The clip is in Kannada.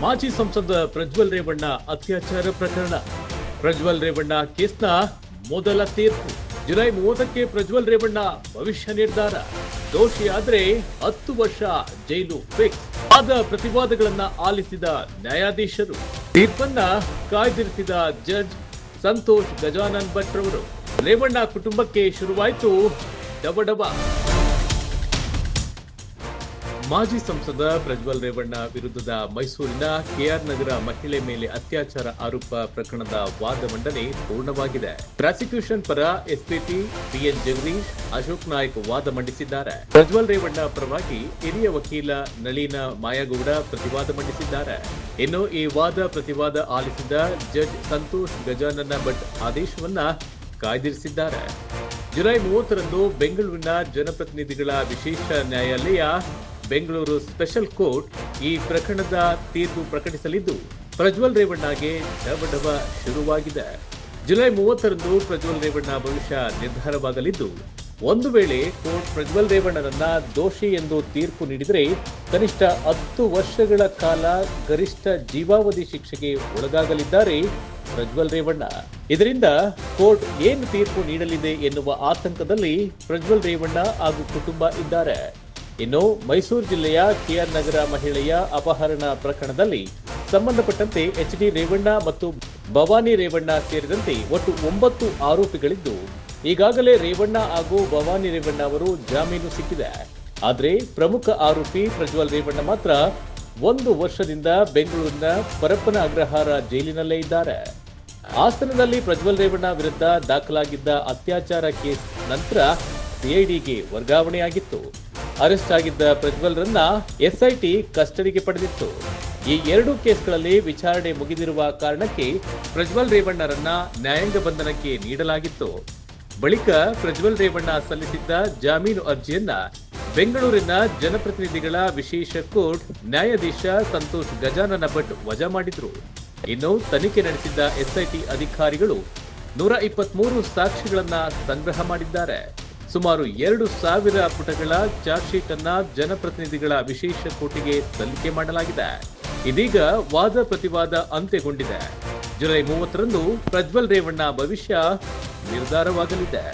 ಮಾಜಿ ಸಂಸದ ಪ್ರಜ್ವಲ್ ರೇವಣ್ಣ ಅತ್ಯಾಚಾರ ಪ್ರಕರಣ. ಪ್ರಜ್ವಲ್ ರೇವಣ್ಣ ಕೇಸ್ನ ಮೊದಲ ತೀರ್ಪು. ಜುಲೈ ಮೂವತ್ತಕ್ಕೆ ಪ್ರಜ್ವಲ್ ರೇವಣ್ಣ ಭವಿಷ್ಯ ನಿರ್ಧಾರ. ದೋಷಿಯಾದ್ರೆ ಹತ್ತು ವರ್ಷ ಜೈಲು ಫಿಕ್ಸ್. ಆದ ಪ್ರತಿವಾದಗಳನ್ನ ಆಲಿಸಿದ ನ್ಯಾಯಾಧೀಶರು. ತೀರ್ಪನ್ನ ಕಾಯ್ದಿರಿಸಿದ ಜಡ್ಜ್ ಸಂತೋಷ್ ಗಜಾನನ್ ಭಟ್ ರೇವಣ್ಣ ಕುಟುಂಬಕ್ಕೆ ಶುರುವಾಯಿತು ಡಬಡಬ ಮಾಜಿ ಸಂಸದ ಪ್ರಜ್ವಲ್ ರೇವಣ್ಣ ವಿರುದ್ಧದ ಮೈಸೂರಿನ ಕೆಆರ್ ನಗರ ಮಹಿಳೆ ಮೇಲೆ ಅತ್ಯಾಚಾರ ಆರೋಪ ಪ್ರಕರಣದ ವಾದ ಮಂಡನೆ ಪೂರ್ಣವಾಗಿದೆ. ಪ್ರಾಸಿಕ್ಯೂಷನ್ ಪರ ಎಸ್ಪಿಪಿ ಬಿಎನ್ ಜಗದೀಶ್, ಅಶೋಕ್ ನಾಯ್ಕ್ ವಾದ ಮಂಡಿಸಿದ್ದಾರೆ. ಪ್ರಜ್ವಲ್ ರೇವಣ್ಣ ಪರವಾಗಿ ಹಿರಿಯ ವಕೀಲ ನಳೀನ ಮಾಯಾಗೌಡ ಪ್ರತಿವಾದ ಮಂಡಿಸಿದ್ದಾರೆ. ಇನ್ನು ಈ ವಾದ ಪ್ರತಿವಾದ ಆಲಿಸಿದ ಜಡ್ಜ್ ಸಂತೋಷ್ ಗಜಾನನ ಭಟ್ ಆದೇಶವನ್ನ ಕಾಯ್ದಿರಿಸಿದ್ದಾರೆ. ಜುಲೈ ಮೂವತ್ತರಂದು ಬೆಂಗಳೂರಿನ ಜನಪ್ರತಿನಿಧಿಗಳ ವಿಶೇಷ ನ್ಯಾಯಾಲಯ ಬೆಂಗಳೂರು ಸ್ಪೆಷಲ್ ಕೋರ್ಟ್ ಈ ಪ್ರಕರಣದ ತೀರ್ಪು ಪ್ರಕಟಿಸಲಿದ್ದು, ಪ್ರಜ್ವಲ್ ರೇವಣ್ಣಗೆ ಡಬಡಬ ಶುರುವಾಗಿದೆ. ಜುಲೈ ಮೂವತ್ತರಂದು ಪ್ರಜ್ವಲ್ ರೇವಣ್ಣ ಭವಿಷ್ಯ ನಿರ್ಧಾರವಾಗಲಿದ್ದು, ಒಂದು ವೇಳೆ ಕೋರ್ಟ್ ಪ್ರಜ್ವಲ್ ರೇವಣ್ಣನನ್ನ ದೋಷಿ ಎಂದು ತೀರ್ಪು ನೀಡಿದರೆ, ಕನಿಷ್ಠ ಹತ್ತು ವರ್ಷಗಳ ಕಾಲ ಗರಿಷ್ಠ ಜೀವಾವಧಿ ಶಿಕ್ಷೆಗೆ ಒಳಗಾಗಲಿದ್ದಾರೆ ಪ್ರಜ್ವಲ್ ರೇವಣ್ಣ. ಇದರಿಂದ ಕೋರ್ಟ್ ಏನು ತೀರ್ಪು ನೀಡಲಿದೆ ಎನ್ನುವ ಆತಂಕದಲ್ಲಿ ಪ್ರಜ್ವಲ್ ರೇವಣ್ಣ ಹಾಗೂ ಕುಟುಂಬ ಇದ್ದಾರೆ. ಇನ್ನು ಮೈಸೂರು ಜಿಲ್ಲೆಯ ಕೆಆರ್ ನಗರ ಮಹಿಳೆಯ ಅಪಹರಣ ಪ್ರಕರಣದಲ್ಲಿ ಸಂಬಂಧಪಟ್ಟಂತೆ ಎಚ್ ಡಿ ರೇವಣ್ಣ ಮತ್ತು ಭವಾನಿ ರೇವಣ್ಣ ಸೇರಿದಂತೆ ಒಟ್ಟು ಒಂಬತ್ತು ಆರೋಪಿಗಳಿದ್ದು, ಈಗಾಗಲೇ ರೇವಣ್ಣ ಹಾಗೂ ಭವಾನಿ ರೇವಣ್ಣ ಅವರು ಜಾಮೀನು ಸಿಕ್ಕಿದೆ. ಆದರೆ ಪ್ರಮುಖ ಆರೋಪಿ ಪ್ರಜ್ವಲ್ ರೇವಣ್ಣ ಮಾತ್ರ ಒಂದು ವರ್ಷದಿಂದ ಬೆಂಗಳೂರಿನ ಪರಪ್ಪನ ಅಗ್ರಹಾರ ಜೈಲಿನಲ್ಲೇ ಇದ್ದಾರೆ. ಹಾಸನದಲ್ಲಿ ಪ್ರಜ್ವಲ್ ರೇವಣ್ಣ ವಿರುದ್ಧ ದಾಖಲಾಗಿದ್ದ ಅತ್ಯಾಚಾರ ಕೇಸ್ ನಂತರ ಸಿಐಡಿಗೆ ವರ್ಗಾವಣೆಯಾಗಿತ್ತು. ಅರೆಸ್ಟ್ ಆಗಿದ್ದ ಪ್ರಜ್ವಲ್ರನ್ನ ಎಸ್ಐಟಿ ಕಸ್ಟಡಿಗೆ ಪಡೆದಿತ್ತು. ಈ ಎರಡು ಕೇಸ್ಗಳಲ್ಲಿ ವಿಚಾರಣೆ ಮುಗಿದಿರುವ ಕಾರಣಕ್ಕೆ ಪ್ರಜ್ವಲ್ ರೇವಣ್ಣರನ್ನ ನ್ಯಾಯಾಂಗ ಬಂಧನಕ್ಕೆ ನೀಡಲಾಗಿತ್ತು. ಬಳಿಕ ಪ್ರಜ್ವಲ್ ರೇವಣ್ಣ ಸಲ್ಲಿಸಿದ್ದ ಜಾಮೀನು ಅರ್ಜಿಯನ್ನ ಬೆಂಗಳೂರಿನ ಜನಪ್ರತಿನಿಧಿಗಳ ವಿಶೇಷ ಕೋರ್ಟ್ ನ್ಯಾಯಾಧೀಶ ಸಂತೋಷ್ ಗಜಾನನ ಭಟ್ ವಜಾ ಮಾಡಿದ್ರು. ಇನ್ನು ತನಿಖೆ ನಡೆಸಿದ್ದ ಎಸ್ಐಟಿ ಅಧಿಕಾರಿಗಳು ನೂರ ಇಪ್ಪತ್ಮೂರು ಸಾಕ್ಷಿಗಳನ್ನ ಸಂಗ್ರಹ ಮಾಡಿದ್ದಾರೆ. ಸುಮಾರು ಎರಡು ಸಾವಿರ ಪುಟಗಳ ಚಾರ್ಜ್ ಶೀಟ್ ಅನ್ನ ಜನಪ್ರತಿನಿಧಿಗಳ ವಿಶೇಷ ಕೋಟಿಗೆ ಸಲ್ಲಿಕೆ ಮಾಡಲಾಗಿದೆ. ಇದೀಗ ವಾದ ಪ್ರತಿವಾದ ಅಂತ್ಯಗೊಂಡಿದೆ. ಜುಲೈ ಮೂವತ್ತರಂದು ಪ್ರಜ್ವಲ್ ರೇವಣ್ಣ ಭವಿಷ್ಯ ನಿರ್ಧಾರವಾಗಲಿದೆ.